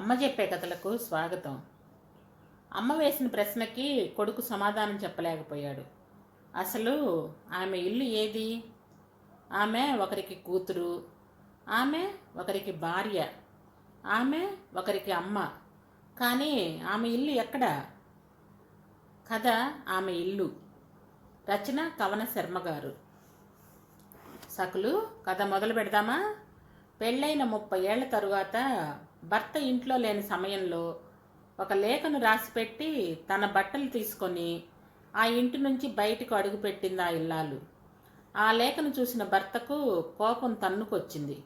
అమ్మ చెప్పే కథలకు స్వాగతం. అమ్మ వేసిన ప్రశ్నకి కొడుకు సమాధానం చెప్పలేకపోయాడు. అసలు ఆమె ఇల్లు ఏది? ఆమె ఒకరికి కూతురు ఆమె ఒకరికి భార్య ఆమె ఒకరికి అమ్మ. కానీ ఆమె ఇల్లు ఎక్కడ? కథ ఆమె ఇల్లు. రచన కవన శర్మ గారు. సకులు కథ మొదలు పెడదామా? పెళ్ళైన ముప్పై ఏళ్ళ తరువాత భర్త ఇంట్లో లేని సమయంలో ఒక లేఖను రాసిపెట్టి తన బట్టలు తీసుకొని ఆ ఇంటి నుంచి బయటకు అడుగుపెట్టింది ఆ ఇల్లాలు. ఆ లేఖను చూసిన భర్తకు కోపం తన్నుకొచ్చింది.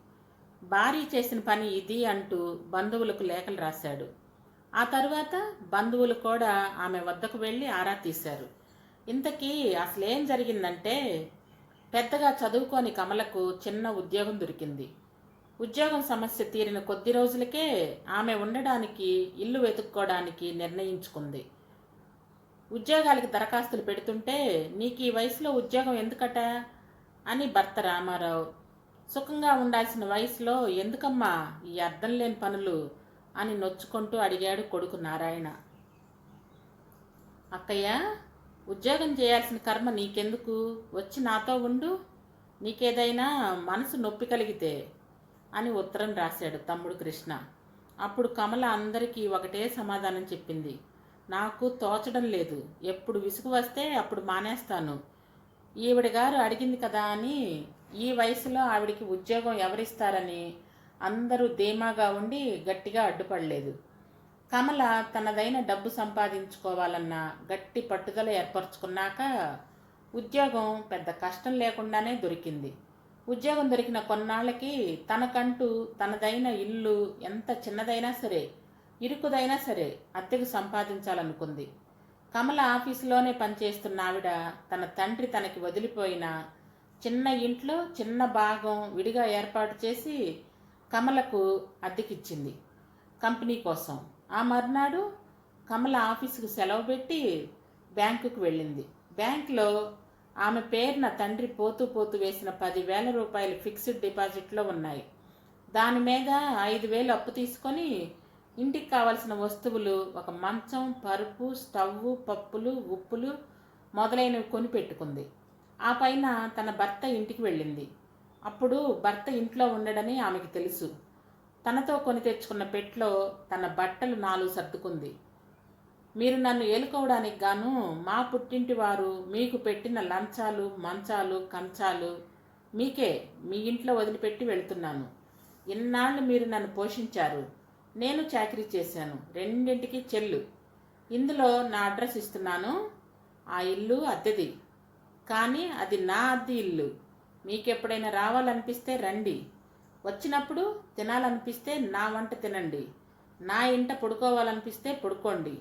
భార్య చేసిన పని ఇది అంటూ బంధువులకు లేఖలు రాశాడు. ఆ తరువాత బంధువులు కూడా ఆమె వద్దకు వెళ్ళి ఆరా తీశారు. ఇంతకీ అసలేం జరిగిందంటే పెద్దగా చదువుకోని కమలకు చిన్న ఉద్యోగం దొరికింది. ఉద్యోగం సమస్య తీరిన కొద్ది రోజులకే ఆమె ఉండడానికి ఇల్లు వెతుక్కోవడానికి నిర్ణయించుకుంది. ఉద్యోగాలకి దరఖాస్తులు పెడుతుంటే నీకు ఈ వయసులో ఉద్యోగం ఎందుకట? అని భర్త రామారావు. సుఖంగా ఉండాల్సిన వయసులో ఎందుకమ్మా ఈ అర్థం లేని పనులు? అని నొచ్చుకుంటూ అడిగాడు కొడుకు నారాయణ. అక్కయ్య ఉద్యోగం చేయాల్సిన కర్మ నీకెందుకు? వచ్చి నాతో ఉండు. నీకేదైనా మనసు నొప్పి కలిగితే అని ఉత్తరం రాశాడు తమ్ముడు కృష్ణ. అప్పుడు కమల అందరికీ ఒకటే సమాధానం చెప్పింది. నాకు తోచడం లేదు. ఎప్పుడు విసుగు వస్తే అప్పుడు మానేస్తాను. ఈవిడ గారు అడిగింది కదా అని ఈ వయసులో ఆవిడికి ఉద్యోగం ఎవరిస్తారని అందరూ ధీమాగా ఉండి గట్టిగా అడ్డుపడలేదు. కమల తనదైన డబ్బు సంపాదించుకోవాలన్న గట్టి పట్టుదల ఏర్పరచుకున్నాక ఉద్యోగం పెద్ద కష్టం లేకుండానే దొరికింది. ఉద్యోగం దొరికిన కొన్నాళ్ళకి తనకంటూ తనదైన ఇల్లు ఎంత చిన్నదైనా సరే ఇరుకుదైనా సరే అద్దెకు సంపాదించాలనుకుంది. కమల ఆఫీసులోనే పనిచేస్తున్న ఆవిడ తన తండ్రి తనకి వదిలిపోయిన చిన్న ఇంట్లో చిన్న భాగం విడిగా ఏర్పాటు చేసి కమలకు అద్దెకిచ్చింది. కంపెనీ కోసం. ఆ మర్నాడు కమల ఆఫీసుకు సెలవు పెట్టి బ్యాంకుకు వెళ్ళింది. బ్యాంకులో ఆమె పేరున తండ్రి పోతూ పోతూ వేసిన పదివేల రూపాయలు ఫిక్స్డ్ డిపాజిట్లో ఉన్నాయి. దాని మీద ఐదు వేలు అప్పు తీసుకొని ఇంటికి కావలసిన వస్తువులు ఒక మంచం పరుపు స్టవ్ పప్పులు ఉప్పులు మొదలైనవి కొని పెట్టుకుంది ఆ పైన తన భర్త ఇంటికి వెళ్ళింది. అప్పుడు భర్త ఇంట్లో ఉండడని ఆమెకి తెలుసు. తనతో కొని తెచ్చుకున్న పెట్లో తన బట్టలు నాలుగు సర్దుకుంది. మీరు నన్ను ఏలుకోవడానికి గాను మా పుట్టింటి వారు మీకు పెట్టిన లంచాలు మంచాలు కంచాలు మీకే మీ ఇంట్లో వదిలిపెట్టి వెళ్తున్నాను. ఇన్నాళ్ళు మీరు నన్ను పోషించారు. నేను చాకరీ చేశాను. రెండింటికి చెల్లు. ఇందులో నా అడ్రస్ ఇస్తున్నాను. ఆ ఇల్లు అద్దెది. కానీ అది నా అద్దె ఇల్లు. మీకు ఎప్పుడైనా రావాలనిపిస్తే రండి. వచ్చినప్పుడు తినాలనిపిస్తే నా వంట తినండి. నా ఇంట పడుకోవాలనిపిస్తే పడుకోండి.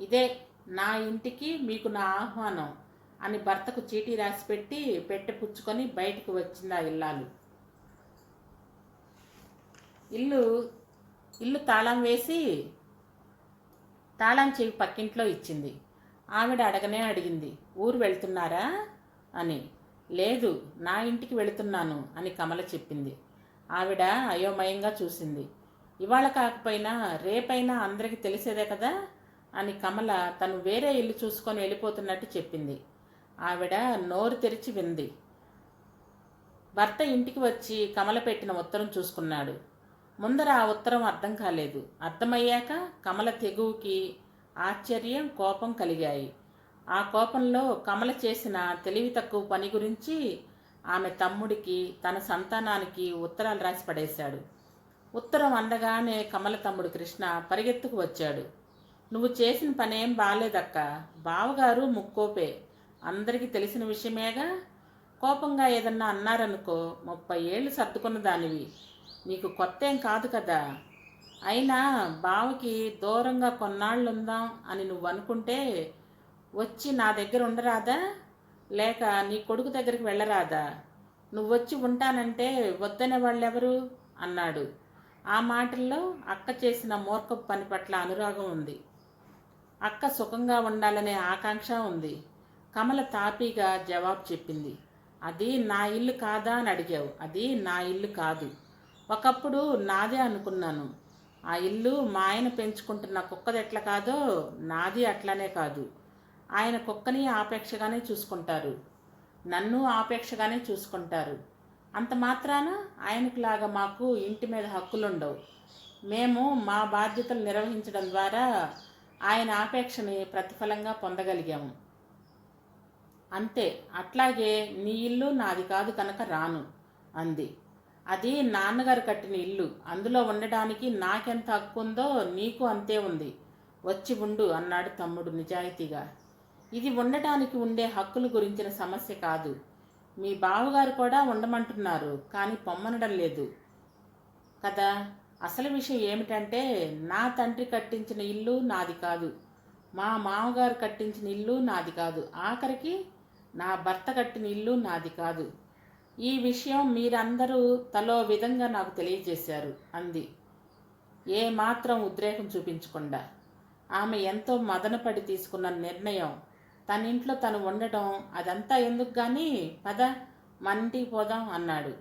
ఇదే నా ఇంటికి మీకు నా ఆహ్వానం అని భర్తకు చీటీ రాసిపెట్టి పెట్టె పుచ్చుకొని బయటికి వచ్చింది ఆ ఇల్లాలు. ఇల్లు ఇల్లు తాళం వేసి తాళం చెవి పక్కింట్లో ఇచ్చింది. ఆవిడ అడగనే అడిగింది ఊరు వెళ్తున్నారా? అని. లేదు నా ఇంటికి వెళుతున్నాను అని కమల చెప్పింది. ఆవిడ అయోమయంగా చూసింది. ఇవాళ కాకపోయినా రేపైనా అందరికీ తెలిసేదే కదా? అని కమల తను వేరే ఇల్లు చూసుకొని వెళ్ళిపోతున్నట్టు చెప్పింది. ఆవిడ నోరు తెరిచి వింది. భర్త ఇంటికి వచ్చి కమల పెట్టిన ఉత్తరం చూసుకున్నాడు. ముందర ఆ ఉత్తరం అర్థం కాలేదు. అర్థమయ్యాక కమల తెగువకి ఆశ్చర్యం కోపం కలిగాయి. ఆ కోపంలో కమల చేసిన తెలివి తక్కువ పని గురించి ఆమె తమ్ముడికి తన సంతానానికి ఉత్తరాలు రాసి పడేశాడు. ఉత్తరం అందగానే కమల తమ్ముడు కృష్ణ పరిగెత్తుకు వచ్చాడు. నువ్వు చేసిన పనేం బాగాలేదక్క బావగారు ముక్కోపే. అందరికీ తెలిసిన విషయమేగా? కోపంగా ఏదన్నా అన్నారనుకో ముప్పై ఏళ్ళు సర్దుకున్న దానివి. నీకు కొత్త ఏం కాదు కదా. అయినా బావకి దూరంగా కొన్నాళ్ళు ఉందాం అని నువ్వు అనుకుంటే వచ్చి నా దగ్గర ఉండరాదా? లేక నీ కొడుకు దగ్గరికి వెళ్ళరాదా? నువ్వు వచ్చి ఉంటానంటే వద్దనే వాళ్ళెవరు? అన్నాడు. ఆ మాటల్లో అక్క చేసిన మూర్ఖపు పని పట్ల అనురాగం ఉంది. అక్క సుఖంగా ఉండాలనే ఆకాంక్ష ఉంది. కమల తాపీగా జవాబు చెప్పింది. అది నా ఇల్లు కాదా అని అడిగావు. అది నా ఇల్లు కాదు. ఒకప్పుడు నాదే అనుకున్నాను. ఆ ఇల్లు మా ఆయన పెంచుకుంటున్న కుక్కది ఎట్లా కాదో నాది అట్లానే కాదు. ఆయన కుక్కని ఆపేక్షగానే చూసుకుంటారు. నన్ను ఆపేక్షగానే చూసుకుంటారు. అంత మాత్రాన ఆయనకులాగా మాకు ఇంటి మీద హక్కులుండవు. మేము మా బాధ్యతలు నిర్వహించడం ద్వారా ఆయన ఆపేక్షని ప్రతిఫలంగా పొందగలిగాము. అంతే అట్లాగే నీ ఇల్లు నాది కాదు కనుక రాను అంది. అది నాన్నగారు కట్టిన ఇల్లు అందులో ఉండడానికి నాకెంత హక్కు ఉందో నీకు అంతే ఉంది. వచ్చి ఉండు అన్నాడు తమ్ముడు నిజాయితీగా. ఇది ఉండటానికి ఉండే హక్కుల గురించిన సమస్య కాదు. మీ బావగారు కూడా ఉండమంటున్నారు కానీ పొమ్మనడం లేదు. కదా? అసలు విషయం ఏమిటంటే నా తండ్రి కట్టించిన ఇల్లు నాది కాదు. మా మామగారు కట్టించిన ఇల్లు నాది కాదు. ఆఖరికి నా భర్త కట్టిన ఇల్లు నాది కాదు. ఈ విషయం మీరందరూ తలో విధంగా నాకు తెలియజేశారు అంది. ఏ మాత్రం ఉద్రేకం చూపించకుండా. ఆమె ఎంతో మదనపడి తీసుకున్న నిర్ణయం. తన ఇంట్లో తను ఉండటం అదంతా ఎందుకు కానీ పద మన ఇంటికి పోదాం అన్నాడు.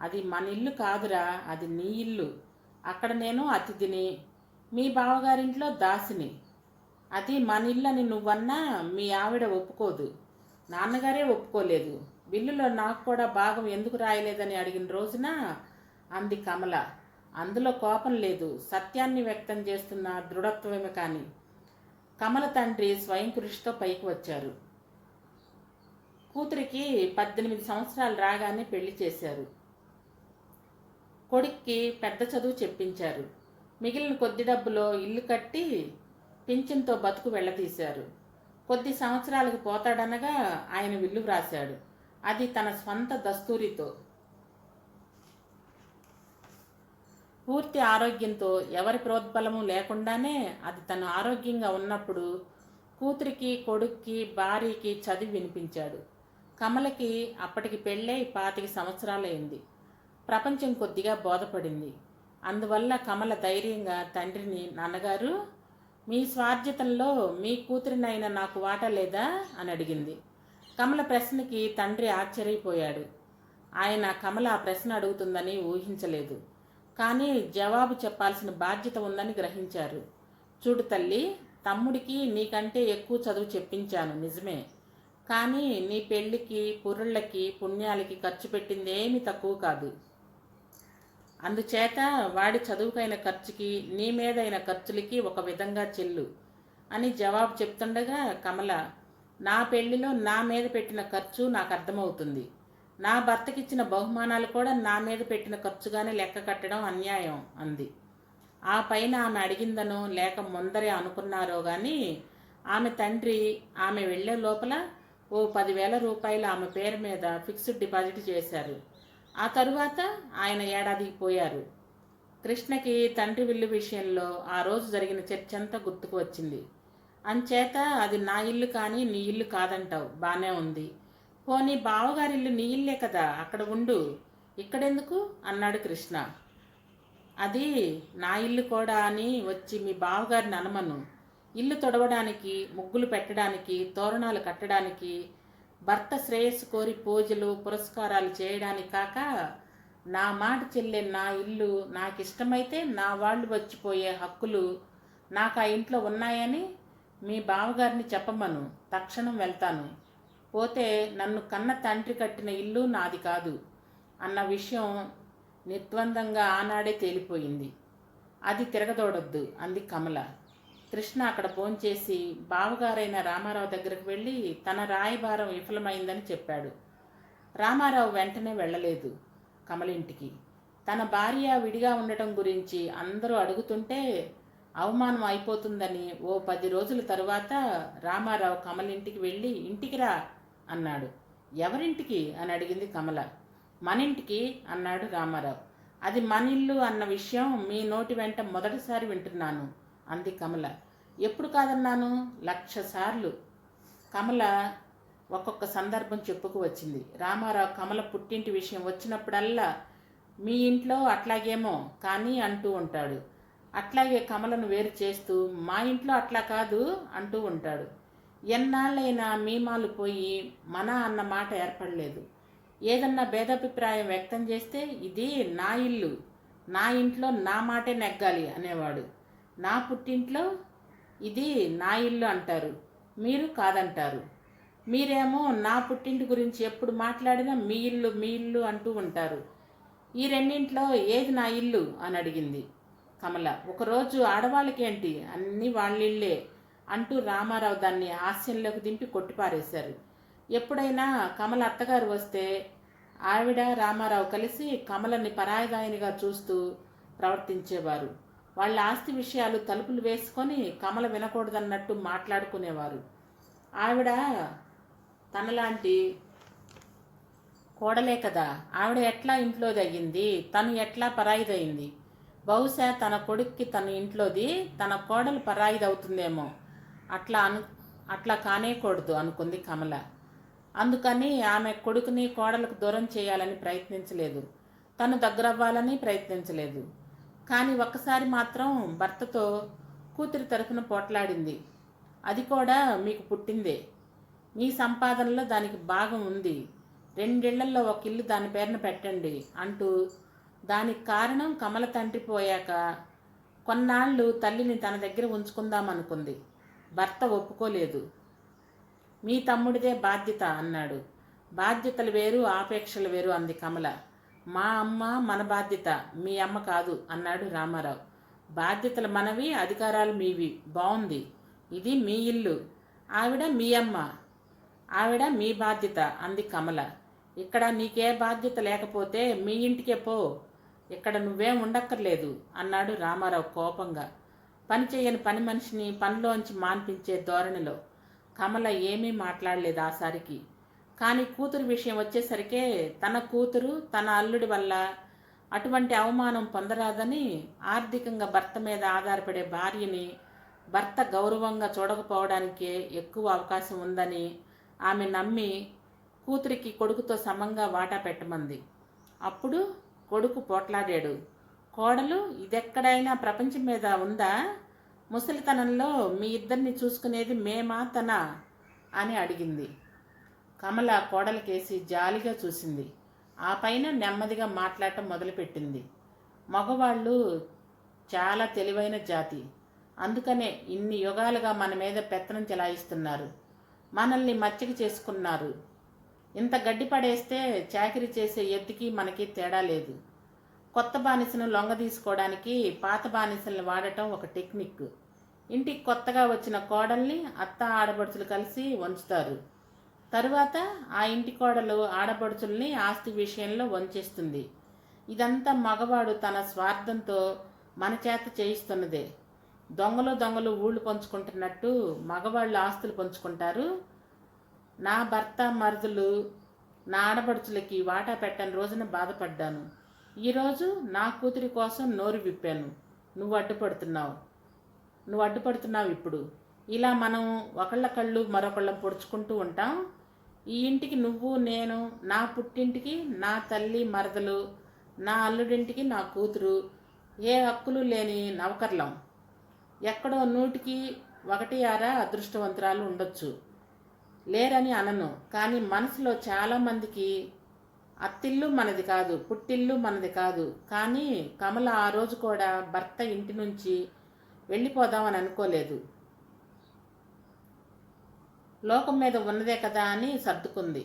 అది మన ఇల్లు కాదురా అది నీ ఇల్లు. అక్కడ నేను అతిథిని. మీ బావగారింట్లో దాసిని. అది మన ఇళ్ళని నువ్వన్నా మీ ఆవిడ ఒప్పుకోదు. నాన్నగారే ఒప్పుకోలేదు. బిల్లులో నాకు కూడా భాగం ఎందుకు రాయలేదని అడిగిన రోజున అంది కమల. అందులో కోపం లేదు. సత్యాన్ని వ్యక్తం చేస్తున్న దృఢత్వమే కానీ. కమల తండ్రి స్వయం కృషితో పైకి వచ్చారు. కూతురికి పద్దెనిమిది సంవత్సరాలు రాగానే పెళ్ళి చేశారు. కొడుక్కి పెద్ద చదువు చెప్పించారు. మిగిలిన కొద్ది డబ్బులో ఇల్లు కట్టి పింఛన్తో బతుకు వెళ్ళదీశారు కొద్ది సంవత్సరాలకు పోతాడనగా ఆయన విల్లు వ్రాశాడు. అది తన స్వంత దస్తూరితో. పూర్తి ఆరోగ్యంతో ఎవరి ప్రోద్బలము లేకుండానే అది తను ఆరోగ్యంగా ఉన్నప్పుడు కూతురికి కొడుక్కి భార్యకి చదివి వినిపించాడు. కమలకి అప్పటికి పెళ్ళై పాతిక సంవత్సరాలైంది. ప్రపంచం కొద్దిగా బోధపడింది. అందువల్ల కమల ధైర్యంగా తండ్రిని నాన్నగారు మీ స్వార్జితంలో మీ కూతురినైనా నాకు వాటా లేదా అని అడిగింది. కమల ప్రశ్నకి తండ్రి ఆశ్చర్యపోయాడు. ఆయన కమల ఆ ప్రశ్న అడుగుతుందని ఊహించలేదు. కానీ జవాబు చెప్పాల్సిన బాధ్యత ఉందని గ్రహించారు. చూడు తల్లి తమ్ముడికి నీకంటే ఎక్కువ చదువు చెప్పించాను నిజమే. కానీ నీ పెళ్ళికి పుర్రళ్ళకి పుణ్యాలకి ఖర్చు పెట్టిందేమీ తక్కువ కాదు. అందుచేత వాడి చదువుకైన ఖర్చుకి నీ మీదైన ఖర్చులకి ఒక విధంగా చెల్లు అని జవాబు చెప్తుండగా కమల నా పెళ్ళిలో నా మీద పెట్టిన ఖర్చు నాకు అర్థమవుతుంది. నా భర్తకిచ్చిన బహుమానాలు కూడా నా మీద పెట్టిన ఖర్చుగానే లెక్క కట్టడం అన్యాయం అంది. ఆ పైన ఆమె అడిగిందనో లేక ముందరే అనుకున్నారో కానీ ఆమె తండ్రి ఆమె వెళ్ళే లోపల ఓ పదివేల రూపాయలు ఆమె పేరు మీద ఫిక్స్డ్ డిపాజిట్ చేశారు. ఆ తరువాత ఆయన ఏడాదికి పోయారు. కృష్ణకి తండ్రి విల్లు విషయంలో ఆ రోజు జరిగిన చర్చంతా గుర్తుకు వచ్చింది. అంచేత అది నా ఇల్లు కానీ నీ ఇల్లు కాదంటావు. బాగానే ఉంది. పోనీ బావగారి ఇల్లు నీ ఇల్లే కదా? అక్కడ ఉండు. ఇక్కడెందుకు? అన్నాడు కృష్ణ. అది నా ఇల్లు కూడా అని వచ్చి మీ బావగారిని అనమను. ఇల్లు తొడవడానికి ముగ్గులు పెట్టడానికి తోరణాలు కట్టడానికి భర్త శ్రేయస్సు కోరి పూజలు పురస్కారాలు చేయడానికి కాక నా మాట చెల్లె నా ఇల్లు నాకు ఇష్టమైతే నా వాళ్ళు వచ్చిపోయే హక్కులు నాకు ఆ ఇంట్లో ఉన్నాయని మీ బావగారిని చెప్పమను. తక్షణం వెళ్తాను. పోతే నన్ను కన్న తండ్రి కట్టిన ఇల్లు నాది కాదు అన్న విషయం నిర్ద్వందంగా ఆనాడే తేలిపోయింది. అది తిరగదోడొద్దు అంది కమల. కృష్ణ అక్కడ భోంచేసి బావగారైన రామారావు దగ్గరకు వెళ్ళి తన రాయిభారం విఫలమైందని చెప్పాడు. రామారావు వెంటనే వెళ్ళలేదు కమలింటికి. తన భార్య విడిగా ఉండటం గురించి అందరూ అడుగుతుంటే అవమానం అయిపోతుందని ఓ పది రోజుల తరువాత రామారావు కమలింటికి వెళ్ళి ఇంటికి రా అన్నాడు. ఎవరింటికి? అని అడిగింది కమల. మనింటికి అన్నాడు రామారావు. అది మనిల్లు అన్న విషయం మీ నోటి వెంట మొదటిసారి వింటున్నాను. అంది కమల. ఎప్పుడు కాదన్నాను? లక్ష సార్లు కమల ఒక్కొక్క సందర్భం చెప్పుకు వచ్చింది. రామారావు కమల పుట్టింటి విషయం వచ్చినప్పుడల్లా మీ ఇంట్లో అట్లాగేమో కానీ అంటూ ఉంటాడు. అట్లాగే కమలను వేరు చేస్తూ మా ఇంట్లో అట్లా కాదు అంటూ ఉంటాడు. ఎన్నాళ్ళైనా మీమాలు పోయి మన అన్న మాట ఏర్పడలేదు. ఏదన్నా భేదాభిప్రాయం వ్యక్తం చేస్తే ఇది నా ఇల్లు. నా ఇంట్లో నా మాటే నెగ్గాలి అనేవాడు. నా పుట్టింట్లో ఇది నా ఇల్లు అంటారు. మీరు కాదంటారు. మీరేమో నా పుట్టింటి గురించి ఎప్పుడు మాట్లాడినా మీ ఇల్లు మీ ఇల్లు అంటూ ఉంటారు. ఈ రెండింట్లో ఏది నా ఇల్లు? అని అడిగింది కమల. ఒకరోజు ఆడవాళ్ళకేంటి? అన్నీ వాళ్ళిళ్ళే అంటూ రామారావు దాన్ని హాస్యంలోకి దింపి కొట్టిపారేశారు. ఎప్పుడైనా కమల అత్తగారు వస్తే ఆవిడ రామారావు కలిసి కమలని పరాయదాయనిగా చూస్తూ ప్రవర్తించేవారు. వాళ్ళ ఆస్తి విషయాలు తలుపులు వేసుకొని కమల వినకూడదన్నట్టు మాట్లాడుకునేవారు. ఆవిడ తనలాంటి కోడలే కదా. ఆవిడ ఎట్లా ఇంట్లోది అయ్యింది తను ఎట్లా పరాయిదయింది బహుశా తన కొడుక్కి తన ఇంట్లోది తన కోడలు పరాయిదవుతుందేమో. అట్లా అను అట్లా కానేకూడదు అనుకుంది కమల. అందుకని ఆమె కొడుకుని కోడలకు దూరం చేయాలని ప్రయత్నించలేదు. తను దగ్గరవ్వాలని ప్రయత్నించలేదు. కానీ ఒక్కసారి మాత్రం భర్తతో కూతురి తరఫున పోట్లాడింది. అది కూడా మీకు పుట్టిందే. మీ సంపాదనలో దానికి భాగం ఉంది. రెండేళ్ళలో ఒక ఇల్లు దాని పేరున పెట్టండి అంటూ దానికి కారణం కమల తండ్రి పోయాక కొన్నాళ్ళు తల్లిని తన దగ్గర ఉంచుకుందామనుకుంది. భర్త ఒప్పుకోలేదు. మీ తమ్ముడిదే బాధ్యత అన్నాడు. బాధ్యతలు వేరు ఆపేక్షలు వేరు అంది కమల. మా అమ్మ మన బాధ్యత మీ అమ్మ కాదు అన్నాడు రామారావు. బాధ్యతలు మనవి అధికారాలు మీవి. బాగుంది ఇది మీ ఇల్లు. ఆవిడ మీ అమ్మ. ఆవిడ మీ బాధ్యత అంది కమల. ఇక్కడ నీకే బాధ్యత లేకపోతే మీ ఇంటికే పో. ఇక్కడ నువ్వేం ఉండక్కర్లేదు అన్నాడు రామారావు కోపంగా. పని చేయని పని మనిషిని పనిలోంచి మాన్పించే ధోరణిలో కమల ఏమీ మాట్లాడలేదు ఆసారికి కానీ కూతురు విషయం వచ్చేసరికే తన కూతురు తన అల్లుడి వల్ల అటువంటి అవమానం పొందరాదని ఆర్థికంగా భర్త మీద ఆధారపడే భార్యని భర్త గౌరవంగా చూడకపోవడానికే ఎక్కువ అవకాశం ఉందని ఆమె నమ్మి కూతురికి కొడుకుతో సమంగా వాటా పెట్టమంది. అప్పుడు కొడుకు పోట్లాడాడు. కోడలు ఇదెక్కడైనా ప్రపంచం మీద ఉందా? ముసలితనంలో మీ ఇద్దరిని చూసుకునేది మేమా తన? అని అడిగింది. కమల కోడలకేసి జాలిగా చూసింది. ఆ పైన నెమ్మదిగా మాట్లాడటం మొదలుపెట్టింది. మగవాళ్ళు చాలా తెలివైన జాతి. అందుకనే ఇన్ని యుగాలుగా మన మీద పెత్తనం చెలాయిస్తున్నారు. మనల్ని మచ్చిక చేసుకున్నారు. ఇంత గడ్డి పడేస్తే చాకరీ చేసే ఎత్తుకి మనకి తేడా లేదు. కొత్త బానిసను లొంగ తీసుకోవడానికి పాత బానిసల్ని వాడటం ఒక టెక్నిక్. ఇంటికి కొత్తగా వచ్చిన కోడల్ని అత్త ఆడబడుచులు కలిసి వంచుతారు. తరువాత ఆ ఇంటి కోడలు ఆడపడుచుల్ని ఆస్తి విషయంలో వంచేస్తుంది. ఇదంతా మగవాడు తన స్వార్థంతో మన చేత చేయిస్తున్నదే. దొంగలు దొంగలు ఊళ్ళు పంచుకుంటున్నట్టు మగవాళ్ళు ఆస్తులు పంచుకుంటారు. నా భర్త మరుదులు నా ఆడపడుచులకి వాటా పెట్టని రోజున బాధపడ్డాను. ఈరోజు నా కూతురి కోసం నోరు విప్పాను. నువ్వు అడ్డుపడుతున్నావు. నువ్వు అడ్డుపడుతున్నావు ఇప్పుడు. ఇలా మనం ఒకళ్ళ కళ్ళు మరొకళ్ళం పొడుచుకుంటూ ఉంటాం. ఈ ఇంటికి నువ్వు నేను నా పుట్టింటికి నా తల్లి మరదలు నా అల్లుడింటికి నా కూతురు ఏ హక్కులు లేని నవకర్లం ఎక్కడో నూటికి ఒకటి ఆరా అదృష్టవంతురాలు ఉండొచ్చు. లేరని అనను కానీ మనసులో చాలామందికి అత్తిల్లు మనది కాదు పుట్టిల్లు మనది కాదు. కానీ కమల ఆ రోజు కూడా భర్త ఇంటి నుంచి వెళ్ళిపోదామని అనుకోలేదు. లోకం మీద ఉన్నదే కదా అని సర్దుకుంది.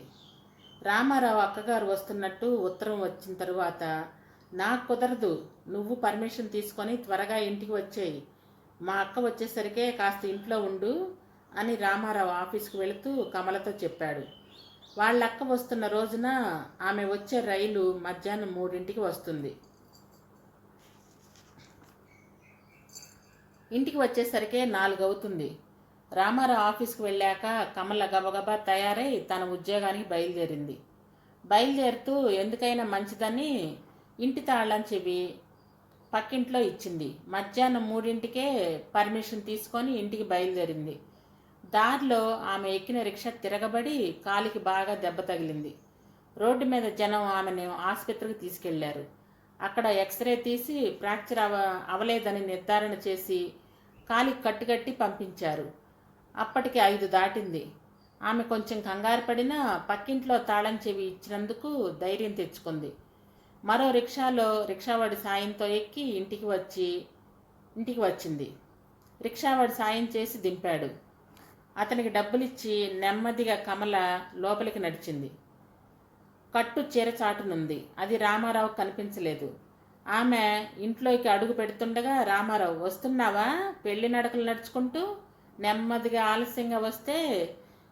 రామారావు అక్కగారు వస్తున్నట్టు ఉత్తరం వచ్చిన తరువాత నాకు కుదరదు నువ్వు పర్మిషన్ తీసుకొని త్వరగా ఇంటికి వచ్చేయి. మా అక్క వచ్చేసరికే కాస్త ఇంట్లో ఉండు అని రామారావు ఆఫీస్కి వెళుతూ కమలతో చెప్పాడు. వాళ్ళ అక్క వస్తున్న రోజున ఆమె వచ్చే రైలు మధ్యాహ్నం మూడింటికి వస్తుంది. ఇంటికి వచ్చేసరికే నాలుగు అవుతుంది రామారావు ఆఫీస్కి వెళ్ళాక కమల గబగబా తయారై తన ఉద్యోగానికి బయలుదేరింది. బయలుదేరుతూ ఎందుకైనా మంచిదని ఇంటి తాళం చెవి పక్కింట్లో ఇచ్చింది. మధ్యాహ్నం మూడింటికే పర్మిషన్ తీసుకొని ఇంటికి బయలుదేరింది. దారిలో ఆమె ఎక్కిన రిక్షా తిరగబడి కాలికి బాగా దెబ్బ తగిలింది. రోడ్డు మీద జనం ఆమెను ఆసుపత్రికి తీసుకెళ్ళారు. అక్కడ ఎక్స్రే తీసి ఫ్రాక్చర్ అవ అవలేదని నిర్ధారణ చేసి కాలికి కట్టుకట్టి పంపించారు. అప్పటికి ఐదు దాటింది. ఆమె కొంచెం కంగారు పడినా పక్కింట్లో తాళం చెవి ఇచ్చినందుకు ధైర్యం తెచ్చుకుంది. మరో రిక్షాలో రిక్షావాడి సాయంతో ఎక్కి ఇంటికి వచ్చి ఇంటికి వచ్చింది. రిక్షావాడి సాయం చేసి దింపాడు. అతనికి డబ్బులిచ్చి నెమ్మదిగా కమల లోపలికి నడిచింది. కట్టు చీర చాటునుంది. అది రామారావు కనిపించలేదు. ఆమె ఇంట్లోకి అడుగు పెడుతుండగా రామారావు వస్తున్నావా? పెళ్ళి నడకలు నడుచుకుంటూ? నెమ్మదిగా ఆలస్యంగా వస్తే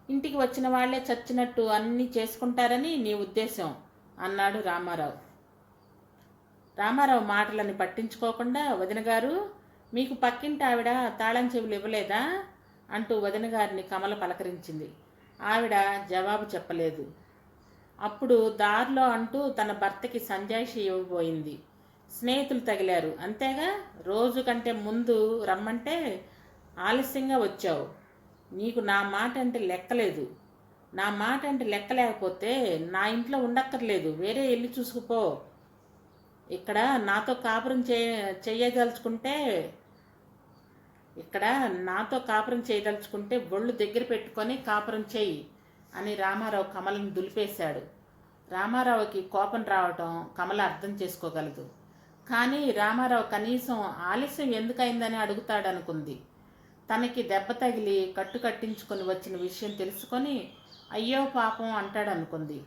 ఇంటికి వచ్చిన వాళ్ళే చచ్చినట్టు అన్నీ చేసుకుంటారని నీ ఉద్దేశం అన్నాడు రామారావు. రామారావు మాటలని పట్టించుకోకుండా వదిన గారు మీకు పక్కింటి ఆవిడ తాళం చెవులు ఇవ్వలేదా? అంటూ వదిన గారిని కమల పలకరించింది. ఆవిడ జవాబు చెప్పలేదు. అప్పుడు దారిలో అంటూ తన భర్తకి సంజాయిషి ఇవ్వబోయింది. స్నేహితులు తగిలారు. అంతేగా? రోజు కంటే ముందు రమ్మంటే ఆలస్యంగా వచ్చావు. నీకు నా మాట అంటే లెక్కలేదు. నా మాట అంటే లెక్క లేకపోతే నా ఇంట్లో ఉండక్కర్లేదు. వేరే వెళ్ళి చూసుకుపో. ఇక్కడ నాతో కాపురం చే చేయదలుచుకుంటే ఇక్కడ నాతో కాపురం చేయదలుచుకుంటే ఒళ్ళు దగ్గర పెట్టుకొని కాపురం చేయి అని రామారావు కమలను దులిపేశాడు. రామారావుకి కోపం రావటం కమల అర్థం చేసుకోగలదు. కానీ రామారావు కనీసం ఆలస్యం ఎందుకైందని అడుగుతాడనుకుంది. తనకి దెబ్బ తగిలి కట్టు కట్టించుకొని వచ్చిన విషయం తెలుసుకొని అయ్యో పాపం అంటాడనుకుంది.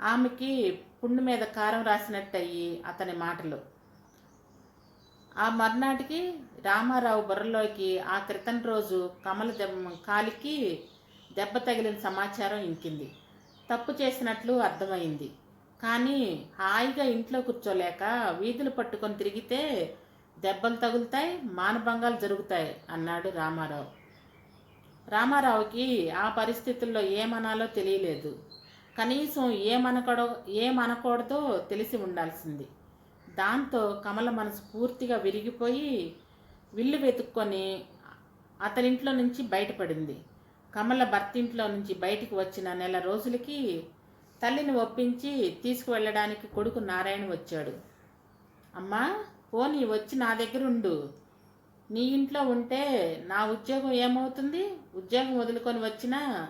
ఆమెకి పుండు మీద కారం రాసినట్టయి అతని మాటలు. ఆ మర్నాటికి రామారావు బుర్రలోకి ఆ క్రితం రోజు కమల దెబ్బ కాలికి దెబ్బ తగిలిన సమాచారం ఇంకింది. తప్పు చేసినట్లు అర్థమైంది. కానీ హాయిగా ఇంట్లో కూర్చోలేక వీధులు పట్టుకొని తిరిగితే దెబ్బలు తగులుతాయి మానభంగాలు జరుగుతాయి అన్నాడు రామారావు. రామారావుకి ఆ పరిస్థితుల్లో ఏమనాలో తెలియలేదు. కనీసం ఏమనకడో ఏమనకూడదో తెలిసి ఉండాల్సింది. దాంతో కమల మనసు పూర్తిగా విరిగిపోయి విల్లు వెతుక్కొని అతనింట్లో నుంచి బయటపడింది. కమల భర్తింట్లో నుంచి బయటికి వచ్చిన నెల రోజులకి తల్లిని ఒప్పించి తీసుకువెళ్ళడానికి కొడుకు నారాయణ వచ్చాడు. అమ్మా పోనీ వచ్చి నా దగ్గర ఉండు. నీ ఇంట్లో ఉంటే నా ఉద్యోగం ఏమవుతుంది? ఉద్యోగం వదులుకొని వచ్చినా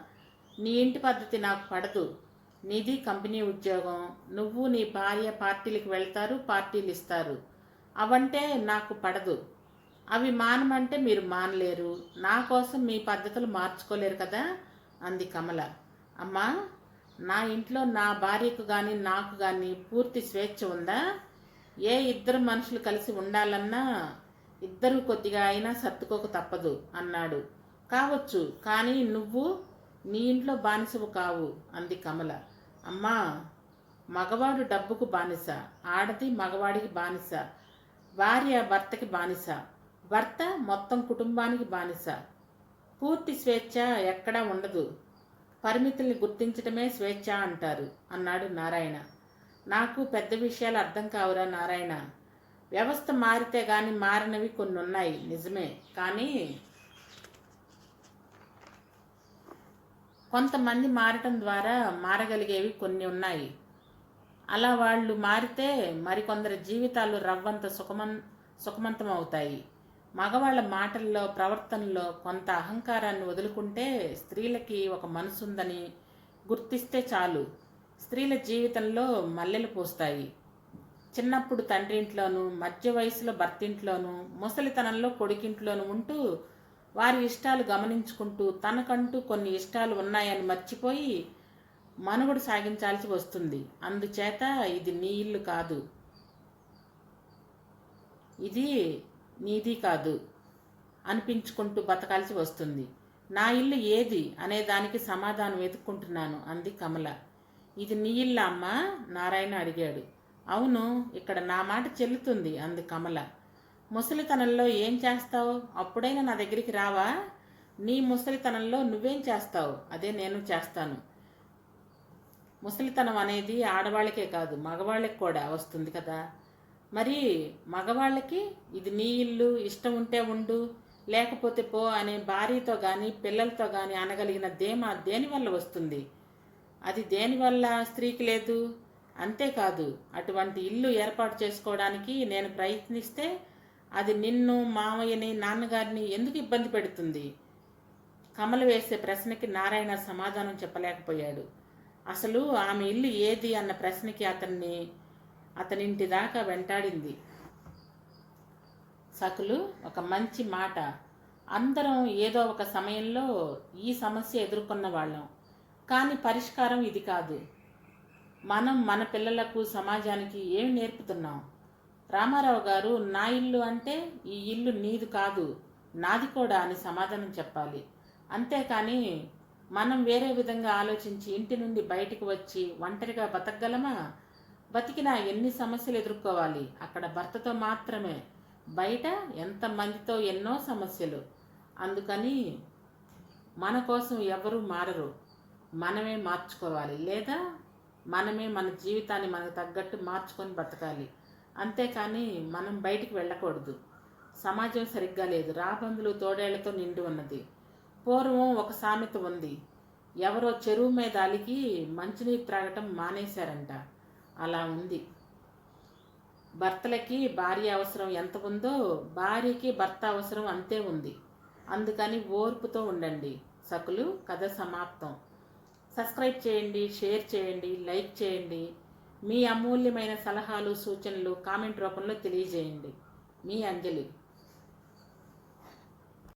నీ ఇంటి పద్ధతి నాకు పడదు. నీది కంపెనీ ఉద్యోగం. నువ్వు నీ భార్య పార్టీలకు వెళ్తారు పార్టీలు ఇస్తారు. అవంటే నాకు పడదు. అవి మానమంటే మీరు మానలేరు. నా కోసం మీ పద్ధతులు మార్చుకోలేరు కదా? అంది కమల. అమ్మా నా ఇంట్లో నా భార్యకు కానీ నాకు కానీ పూర్తి స్వేచ్ఛ ఉందా? ఏ ఇద్దరు మనుషులు కలిసి ఉండాలన్నా ఇద్దరు కొద్దిగా అయినా సర్దుకోక తప్పదు అన్నాడు. కావచ్చు కానీ నువ్వు నీ ఇంట్లో బానిసవు కావు అంది కమల. అమ్మా మగవాడు డబ్బుకు బానిస ఆడది మగవాడికి బానిస భార్య భర్తకి బానిస భర్త మొత్తం కుటుంబానికి బానిస. పూర్తి స్వేచ్ఛ ఎక్కడా ఉండదు. పరిమితుల్ని గుర్తించడమే స్వేచ్ఛ అంటారు అన్నాడు నారాయణ. నాకు పెద్ద విషయాలు అర్థం కావురా నారాయణ. వ్యవస్థ మారితే గాని మారినవి కొన్ని ఉన్నాయి నిజమే. కానీ కొంతమంది మారటం ద్వారా మారగలిగేవి కొన్ని ఉన్నాయి. అలా వాళ్ళు మారితే మరికొందరి జీవితాలు రవ్వంత సుఖమం సుఖమంతం అవుతాయి. మగవాళ్ళ మాటల్లో ప్రవర్తనలో కొంత అహంకారాన్ని వదులుకుంటే స్త్రీలకి ఒక మనసుందని గుర్తిస్తే చాలు. స్త్రీల జీవితంలో మల్లెలు పూస్తాయి. చిన్నప్పుడు తండ్రింట్లోనూ మధ్య వయసులో భర్తింట్లోనూ ముసలితనంలో కొడుకింట్లోనూ ఉంటూ వారి ఇష్టాలు గమనించుకుంటూ తనకంటూ కొన్ని ఇష్టాలు ఉన్నాయని మర్చిపోయి మనుగడు సాగించాల్సి వస్తుంది. అందుచేత ఇది నీ ఇల్లు కాదు. ఇది నీది కాదు అనిపించుకుంటూ బతకాల్సి వస్తుంది. నా ఇల్లు ఏది అనే దానికి సమాధానం వెతుక్కుంటున్నాను అంది కమల. ఇది నీ ఇల్లా అమ్మా? నారాయణ అడిగాడు. అవును ఇక్కడ నా మాట చెల్లుతుంది అంది కమల. ముసలితనంలో ఏం చేస్తావు? అప్పుడైనా నా దగ్గరికి రావా? నీ ముసలితనంలో నువ్వేం చేస్తావు? అదే నేను చేస్తాను. ముసలితనం అనేది ఆడవాళ్ళకే కాదు మగవాళ్ళకి కూడా వస్తుంది కదా. మరి మగవాళ్ళకి ఇది నీ ఇల్లు ఇష్టం ఉంటే ఉండు లేకపోతే పో అనే భార్యతో కానీ పిల్లలతో కానీ అనగలిగిన ధీమ దేనివల్ల వస్తుంది? అది దేనివల్ల స్త్రీకి లేదు? అంతేకాదు అటువంటి ఇల్లు ఏర్పాటు చేసుకోవడానికి నేను ప్రయత్నిస్తే అది నిన్ను మామయ్యని నాన్నగారిని ఎందుకు ఇబ్బంది పెడుతుంది? కమల వేసే ప్రశ్నకి నారాయణ సమాధానం చెప్పలేకపోయాడు. అసలు ఆమె ఇల్లు ఏది అన్న ప్రశ్నకి అతన్ని అతనింటి దాకా వెంటాడింది. సకులు ఒక మంచి మాట. అందరం ఏదో ఒక సమయంలో ఈ సమస్య ఎదుర్కొన్న వాళ్ళం. కానీ పరిష్కారం ఇది కాదు. మనం మన పిల్లలకు సమాజానికి ఏమి నేర్పుతున్నాం? రామారావు గారు నా ఇల్లు అంటే ఈ ఇల్లు నీది కాదు నాది కూడా అని సమాధానం చెప్పాలి. అంతేకాని మనం వేరే విధంగా ఆలోచించి ఇంటి నుండి బయటకు వచ్చి ఒంటరిగా బతకగలమా? బతికినా ఎన్ని సమస్యలు ఎదుర్కోవాలి? అక్కడ భర్తతో మాత్రమే. బయట ఎంతమందితో ఎన్నో సమస్యలు. అందుకని మన కోసం ఎవరు మారరు. మనమే మార్చుకోవాలి లేదా మనమే మన జీవితాన్ని మనకు తగ్గట్టు మార్చుకొని బతకాలి. అంతేకాని మనం బయటికి వెళ్ళకూడదు. సమాజం సరిగ్గా లేదు. రాబందులు తోడేళ్ళతో నిండి ఉన్నది. పూర్వం ఒక సామెత ఉంది. ఎవరో చెరువు మీద అలిగి మంచినీరు త్రాగటం మానేశారంట. అలా ఉంది. భర్తలకి భార్య అవసరం ఎంత ఉందో భార్యకి భర్త అవసరం అంతే ఉంది. అందుకని ఓర్పుతో ఉండండి. సకులు కథ సమాప్తం. సబ్స్క్రైబ్ చేయండి షేర్ చేయండి లైక్ చేయండి. మీ అమూల్యమైన సలహాలు సూచనలు కామెంట్ రూపంలో తెలియజేయండి. మీ అంజలి.